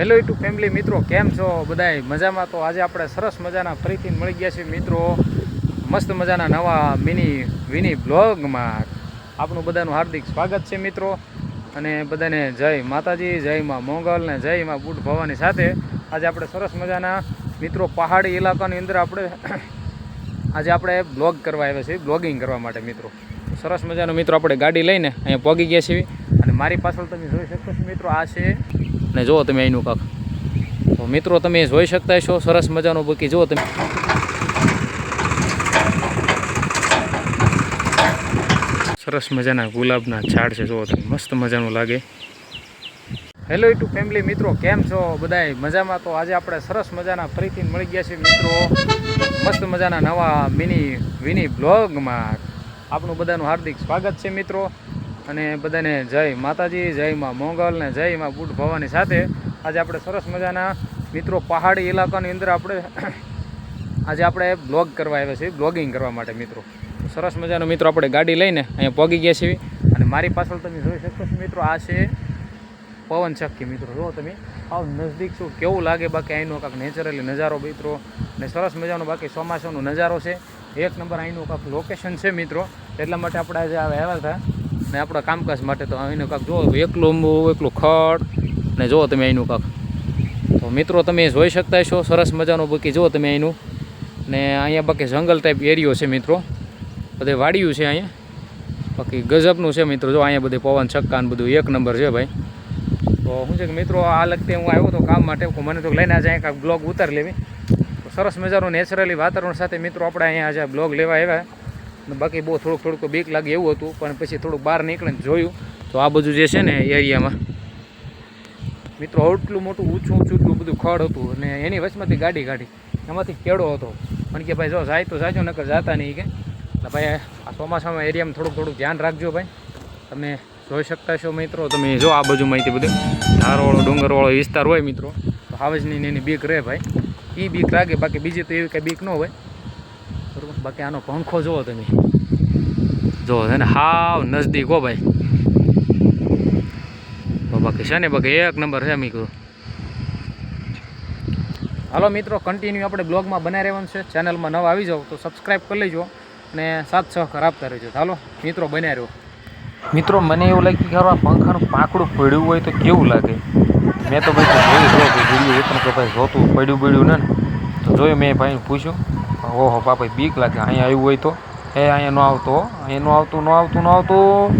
Hello YouTube family મિત્રો, કેમ છો? બધાય મજામાં? તો આજે આપણે સરસ મજાના ફરીથી મળી ગયા છીએ મિત્રો. મસ્ત મજાના નવા મિની વિની બ્લોગમાં આપણું બધાનું હાર્દિક સ્વાગત છે મિત્રો. અને બધાને જય માતાજી, જય માં મોંગલ ને જય માં બુટ ભવાની સાથે આજે આપણે સરસ મજાના મિત્રો પહાડી ઇલાકાની અંદર આપણે આજે આપણે બ્લોગ કરવા આવ્યા છીએ બ્લોગિંગ કરવા માટે મિત્રો. સરસ મજાનો મિત્રો આપણે ગાડી લઈને અહીંયા પહોંચી ગયા છીએ. અને મારી પાછળ તમે જોઈ શકો છો મિત્રો, આ છે ને જુઓ તમે અહીંનું કાંક. તો મિત્રો, તમે જોઈ શકતા છો સરસ મજાનું બાકી જુઓ તમે. સરસ મજાના ગુલાબના ઝાડ છે, જુઓ તમે. મસ્ત મજાનું લાગે. હેલો ટુ ફેમિલી મિત્રો, કેમ છો? બધાય મજામાં? તો આજે આપણે સરસ મજાના ફરીથી મળી ગયા છીએ, મિત્રો. મસ્ત મજાના નવા મિની વિની બ્લોગમાં આપણું બધાનું હાર્દિક સ્વાગત છે, મિત્રો. અને બધાને જય માતાજી, જય માં મોંગલ ને જય માં બુટ ભવાની સાથે આજે આપણે સરસ મજાના મિત્રો પહાડી ઇલાકાની અંદર આપણે આજે આપણે બ્લોગ કરવા આવ્યા છીએ બ્લોગિંગ કરવા માટે મિત્રો. સરસ મજાનો મિત્રો આપણે ગાડી લઈને અહીંયા પહોંચી ગયા છીએ. અને મારી પાછળ તમે જોઈ શકો છો મિત્રો, આ છે પવન ચક્કી મિત્રો. જો તમે આવ નજદીક શું કેવું લાગે બાકી અહીંનો કાંક નેચરલી નજારો મિત્રો. અને સરસ મજાનો બાકી ચોમાસાનો નજારો છે. એક નંબર અહીંનું કાંક લોકેશન છે મિત્રો. એટલા માટે આપણે આજે આવ્યા હતા. ને આપણા કામકાજ માટે તો અહીંનું કાંક જુઓ એકલું એકલું ખડ, ને જુઓ તમે અહીંનું કાંક. તો મિત્રો, તમે જોઈ શકતા છો, સરસ મજાનું બાકી જુઓ તમે અહીંનું. ને અહીંયા બાકી જંગલ ટાઈપ એરિયો છે મિત્રો. બધે વાડિયું છે અહીંયા. બાકી ગજબનું છે મિત્રો, જો અહીંયા બધે પવન, છક્કા ને બધું. એક નંબર છે ભાઈ. તો શું છે કે મિત્રો, આ લગતે હું આવ્યો હતો કામ માટે મને તો લઈને આજે અહીંયા કાંઈક બ્લોગ ઉતાર લેવી. સરસ મજાનું નેચરલી વાતાવરણ સાથે મિત્રો, આપણે અહીંયા આજે બ્લોગ લેવા આવ્યા. બાકી બહુ થોડુંક થોડુંક તો બીક લાગે એવું હતું, પણ પછી થોડુંક બહાર નીકળીને જોયું. તો આ બધું જે છે ને એરિયામાં. મિત્રો, આટલું મોટું ઊંચું ઊંચું એટલું બધું ખડ હતું અને એની વચમાંથી ગાડી કાઢી. એમાંથી કેળો હતો. પણ કે ભાઈ, જો જાય તો જાજો, નકર જાતા નહીં કે. એટલે ભાઈ, આ ચોમાસામાં એરિયામાં થોડુંક થોડુંક ધ્યાન રાખજો ભાઈ. તમે જોઈ શકતા છો મિત્રો, તમે જો આ બાજુ માહિતી બધું. ધારવાળો, ડુંગરવાળો વિસ્તાર હોય મિત્રો. તો હાવજની એની બીક રહે ભાઈ. એ બીક લાગે, બાકી બીજી તો એવી કંઈ બીક ન હોય. બાકી આનો પંખો જુઓ તમે. જુઓ છે ને હાવ નજદીક હો ભાઈ. બાકી છે ને બાકી એક નંબર છે મીકું. હાલો મિત્રો કન્ટિન્યુ આપણે બ્લોગમાં બનાવી રહેવાનું છે. ચેનલમાં નવા આવી જાઓ તો સબસ્ક્રાઈબ કરી લેજો અને સાથ સહકાર આપતા રહેજો. હાલો, મિત્રો બન્યા રહ્યો. મિત્રો, મને એવું લાગ્યું કે આ પંખાનું પાંખડું પડ્યું હોય તો કેવું લાગે? મેં તો ભાઈ જોયું જોયું કે ભાઈ જોતું પડ્યું પડ્યું ને. તો જોયું મેં ભાઈને પૂછ્યું. ઓહો, બાપા બીક લાગે. અહીંયા આવ્યું હોય તો? એ અહીંયા ન આવતો. અહીંયા ન આવતું ન આવતું ન આવતું.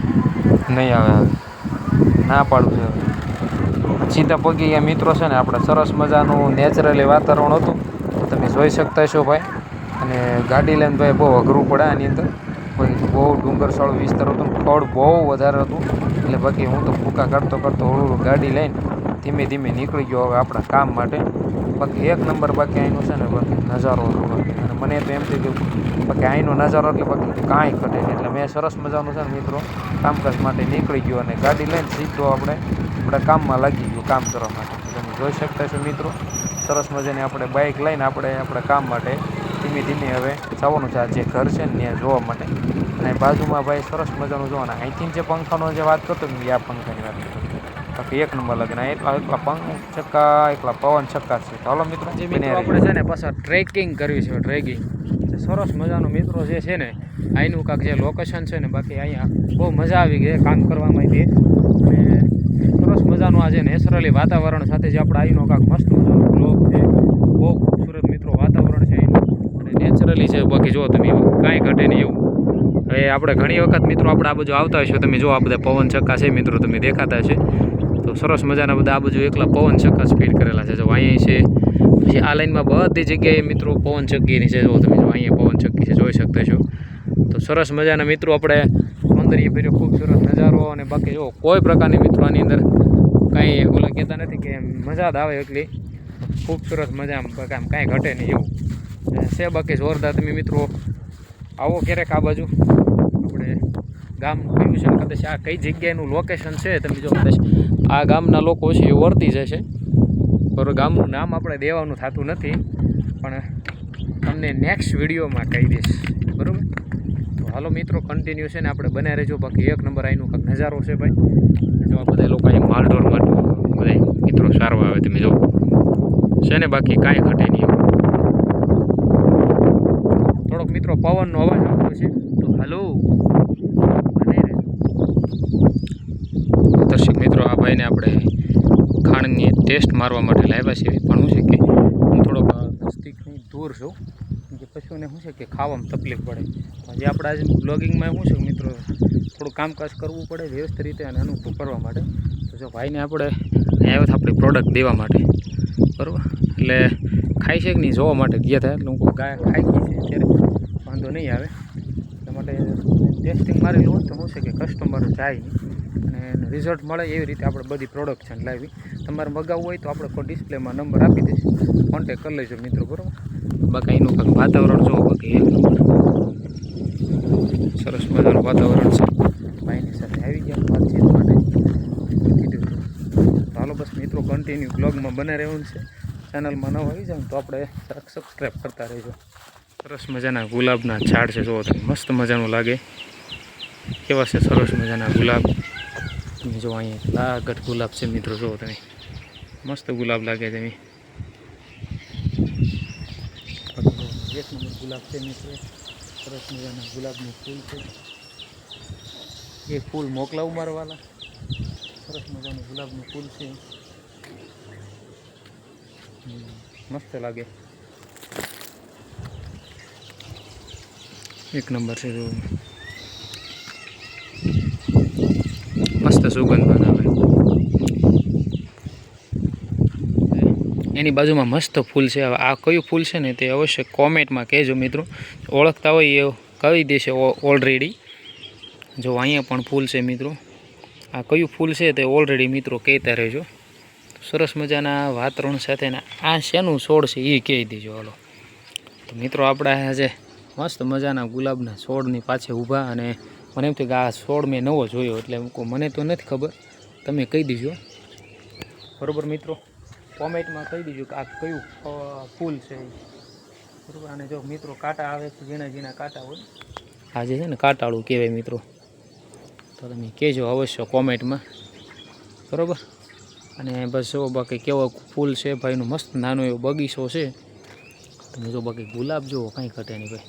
નહીં આવે હવે ના પાડું છે હવે. સીધા પગી અહીંયા મિત્રો છે ને, આપણે સરસ મજાનું નેચરલી વાતાવરણ હતું. તમે જોઈ શકતા છો ભાઈ. અને ગાડી લઈને ભાઈ બહુ અઘરું પડે આની અંદર. પછી બહુ ડુંગરસાળો વિસ્તાર હતો ખડ બહુ વધારે હતું. એટલે બાકી હું તો ફૂકા કાઢતો કાઢતો હળવું ગાડી લઈને ધીમે ધીમે નીકળી ગયો હવે આપણા કામ માટે. બાકી એક નંબર બાકી અહીંનો છે ને બાકી નજારો હતો બાકી. અને મને તો એમ થઈ ગયું બાકી અહીંનો નજારો એટલે બાકી કાંઈ ઘટે નહીં. એટલે મેં સરસ મજાનું છે ને મિત્રો કામકાજ માટે નીકળી ગયો અને ગાડી લઈને સીધો આપણે આપણે કામમાં લાગી ગયું કામ કરવા માટે. તમે જોઈ શકતા છો મિત્રો, સરસ મજાની આપણે બાઇક લઈને આપણે આપણા કામ માટે ધીમે ધીમે હવે જવાનું છે. આ જે ઘર છે ને ત્યાં જોવા માટે. અને બાજુમાં ભાઈ સરસ મજાનું જોવાના. અહીંથી જે પંખાનો જે વાત કરતો એ આ પંખાની વાત કરતો બાકી એક નંબર લગ્ન એટલા એટલા પંખ છક્કા એટલા પવન છક્કા છે. ચાલો મિત્રો આપણે છે ને પાછા ટ્રેકિંગ કરવી છે ટ્રેકિંગ સરસ મજાનો મિત્રો જે છે ને અહીંનું કાંક જે લોકેશન છે ને બાકી અહીંયા બહુ મજા આવી ગઈ કામ કરવામાં આવી અને સરસ મજાનું આ જે નેચરલી વાતાવરણ સાથે જે આપણે અહીંનો કાંક મસ્ત મજાનો બ્લોક છે. બહુ ખૂબસૂરત મિત્રો વાતાવરણ છે અહીંનું. અને નેચરલી છે બાકી જો તમે કાંઈ ઘટે નહીં એવું. હવે આપણે ઘણી વખત મિત્રો આપણે આ બાજુ આવતા હશો તમે જો આ બધા પવન ચક્કા છે મિત્રો તમે દેખાતા હશે. તો સરસ મજાના બધા આ બાજુ એકલા પવન ચક્કા સ્પીડ કરેલા છે. જો અહીંયા છે, પછી આ લાઈનમાં બધી જગ્યાએ મિત્રો પવન ચક્કીની છે. જો તમે જો અહીંયા પવન ચક્કી છે, જોઈ શકતા છો. તો સરસ મજાના મિત્રો આપણે સૌંદર્ય ભર્યો ખૂબસૂરત નજારો અને બાકી જો કોઈ પ્રકારની મિત્રો આની અંદર કાંઈ ઓલા કહેતા નથી કે મજા જ આવે એટલી. ખૂબસૂરત મજા આમ કાંઈ ઘટે નહીં એવું. છે બાકી જોરદાર તમે મિત્રો આવો ક્યારેક આ બાજુ. આપણે ગામ કયું છે કદાચ આ કઈ જગ્યાએનું લોકેશન છે, તમે જો કદાચ આ ગામના લોકો છે એ વર્તી જશે. બરોબર ગામનું નામ આપણે દેવાનું થતું નથી. પણ તમને નેક્સ્ટ વિડીયોમાં કહી દઈશ. બરાબર? તો હાલો મિત્રો કન્ટિન્યુ છે ને આપણે બને રહેજો. બાકી એક નંબર આઈનું કંઈક નજારો છે ભાઈ. જો આ બધા લોકો અહીં માલઢોર માટે બધા મિત્રો સારો આવે, તમે જો. છે ને બાકી કાંઈ ઘટે નહીં થોડોક મિત્રો પવનનો અવાજ આવતો છે. તો હલો બને રહે. દર્શક મિત્રો આ ભાઈને આપણે ખાંડની ટેસ્ટ મારવા માટે લાવ્યા છીએ. પણ શું છે કે હું થોડોક સ્ટીકની દૂર છું. કે પશુને શું છે કે ખાવામાં તકલીફ પડે. જે આપણે આજે બ્લોગિંગમાં શું છે મિત્રો, થોડું કામકાજ કરવું પડે વ્યવસ્થિત રીતે અને અનુભવ કરવા માટે. તો જો ભાઈને આપણે આવ્યો તો આપણી પ્રોડક્ટ દેવા માટે. બરાબર? એટલે ખાઈ છે કે નહીં જોવા માટે ગયા હતા. એટલે હું ગાય ખાઈ ગઈ છે ત્યારે વાંધો નહીં આવે. એટલા માટે ટેસ્ટિંગ મારેલું હોય તો શું છે કે કસ્ટમર જાય નહીં. અને રિઝલ્ટ મળે એવી રીતે આપણે બધી પ્રોડક્શન લાવી. તમારે મગાવવું હોય તો આપણે કોઈ ડિસ્પ્લેમાં નંબર આપી દઈશું. કોન્ટેક કરી લેજો મિત્રો બરાબર? બાકી એનું કંઈક વાતાવરણ જોવો બાકી એક નંબર સરસ મજાનું વાતાવરણ છે. ભાઈની સાથે આવી ગયા વાતચીત માટે. કીધું. તો બસ મિત્રો કન્ટિન્યુ બ્લોગમાં બને રહેવાનું છે. ચેનલમાં નવ આવી જાવ તો આપણે સબસ્ક્રાઈબ કરતા રહીશું સરસ મજાના ગુલાબના ઝાડ છે જોવો તમે. મસ્ત મજાનું લાગે. કેવા છે સરસ મજાના ગુલાબ? તમે જો અહીંયા લાગટ ગુલાબ છે મિત્રો જો તમે. મસ્ત ગુલાબ લાગે તમે એક નંબર ગુલાબ છે મિત્રો. સરસ મજાના ગુલાબનું ફૂલ છે. એક ફૂલ મોકલાવું મારા સરસ મજાનું ગુલાબનું ફૂલ છે. મસ્ત લાગે. એક નંબર છે જો. મસ્ત સુગંધ આવે એની બાજુમાં મસ્ત ફૂલ છે. હવે આ કયું ફૂલ છે ને તે અવશ્ય કોમેન્ટમાં કહેજો મિત્રો. ઓળખતા હોય એ કહી દેશે ઓલરેડી જો અહીંયા પણ ફૂલ છે મિત્રો. આ કયું ફૂલ છે તે ઓલરેડી મિત્રો કહેતા રહેજો. સરસ મજાના વાતાવરણ સાથેના આ શેનું છોડ છે એ કહી દેજો હલો. તો મિત્રો આપણા આજે મસ્ત મજાના ગુલાબના છોડની પાછળ ઊભા અને મને એમ થયું કે આ છોડ મેં નવો જોયો એટલે મને તો નથી ખબર. તમે કહી દીજો. બરાબર મિત્રો કોમેન્ટમાં કહી દીજો કે આ કયું ફૂલ છે બરાબર? અને જો મિત્રો કાંટા આવે તો ઝીણા ઝીણા કાંટા હોય. આ જે છે ને કાંટાળું કહેવાય મિત્રો. તો તમે કહેજો અવશ્ય કોમેન્ટમાં. બરાબર? અને બસ જો બાકી કેવો ફૂલ છે ભાઈનું મસ્ત નાનો એવો બગીચો છે. તમે જો બાકી ગુલાબ જુઓ કાંઈ ઘટે નહીં ભાઈ.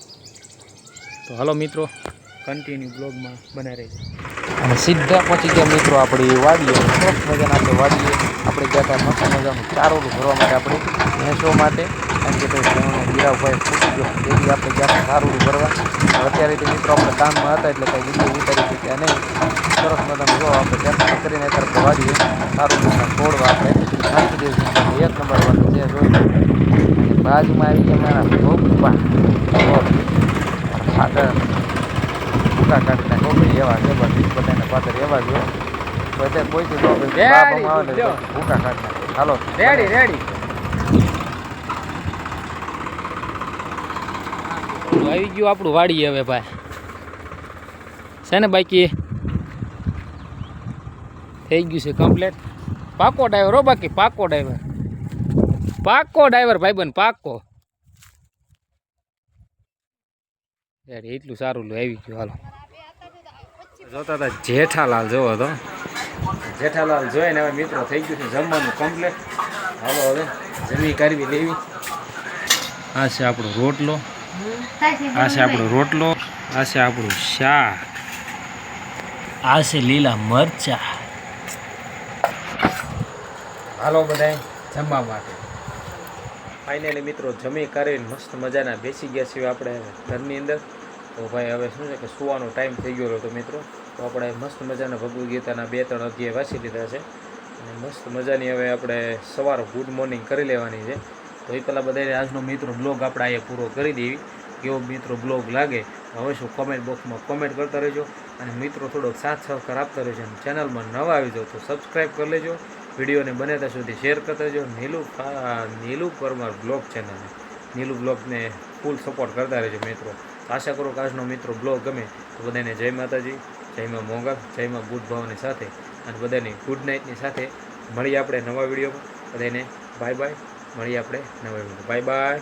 તો હાલો મિત્રો કન્ટિન્યુ બ્લોગમાં બને રહેજો. અને સીધા પહોંચી ગયા મિત્રો આપણે વાડીએ. સરસ મજાના આપણે વાડીએ. આપણે ગયા હતા મસ્ત મજાનું ચારોલું ભરવા માટે આપણે ભેંસો માટે. કારણ કે ભાઈ હીરાભાઈ ફૂટી ગયો તેથી આપણે ગયા હતા ચારોલું ભરવા. અત્યારે તો મિત્રો આપણે કામમાં હતા એટલે કંઈ વીડિયો ઉતારી શક્યા નહીં. સરસ મજાનું જો આપણે દર્શન કરીને અત્યારે વાડીએ. ચારોલું છોડવા આપણે. નાખી દઈશું એક નંબર વાત જે જોઈ બાજુમાં આવી ગયા મારા ભોગવા ખાતર ભૂકા કાઢીને ખોબરી એવા છે બધી બધાને પાછળ એવા જો બધા કોઈ થી ન આવે ને ભૂકા કાઢી હાલો. રેડી રેડી આવી ગયું આપણું વાડી હવે ભાઈ. છે ને બાકી? થઈ ગયું છે કમ્પ્લેટ પાકો ડ્રાઈવર હો બાકી પાકો ડ્રાઈવર પાકો ડ્રાઈવર ભાઈ બન પાકો. એટલું સારું લો, આવી ગયું, હાલો. જોતા હતા જેઠાલાલ જોવો તો. જેઠાલાલ જોઈને હવે મિત્રો થઈ ગયું છે જમવાનું કમ્પ્લેટ હાલો હવે, જમી કરવી લેવી. આ છે આપણો રોટલો. આ છે આપણો રોટલો. આ છે આપણું શાક. આ છે લીલા મરચા. હાલો બધા જમવા માટે. ફાઇનલી મિત્રો, જમી કરીને મસ્ત મજાના બેસી ગયા છીએ આપણે ઘરની અંદર. તો ભાઈ હવે શું છે કે સુવાનો ટાઈમ થઈ ગયો હતો મિત્રો. તો આપણે મસ્ત મજાના ભગવદ્ ગીતાના બે ત્રણ અધ્યાય વાંચી લીધા છે. અને મસ્ત મજાની હવે આપણે સવાર ગુડ મોર્નિંગ કરી લેવાની છે. તો એ પહેલાં બધાને આજનો મિત્રો બ્લોગ આપણે અહીંયા પૂરો કરી દેવી. કેવો મિત્રો બ્લોગ લાગે, હવે શું કોમેન્ટ બોક્સમાં કોમેન્ટ કરતા રહેજો. અને મિત્રો થોડોક સાથ સહકાર આપતા રહેજો અને ચેનલમાં નવા આવી જાઓ તો સબસ્ક્રાઈબ કરી લેજો. વિડીયોને બને ત્યાં સુધી શેર કરતા રહેજો. નીલુ નીલુ પરમાર બ્લોગ ચેનલને નીલુ બ્લોગને ફૂલ સપોર્ટ કરતા રહેજો મિત્રો. આશા કરો કે આજનો મિત્રો બ્લોગ ગમે તો બધાને જય માતાજી જય માં મોંઘા જય માં બુદ્ધ ભાવની સાથે અને બધાની ગુડ નાઇટની સાથે મળીએ આપણે નવા વિડીયોમાં. બધાને બાય બાય મળીએ આપણે નવા વીડિયો બાય બાય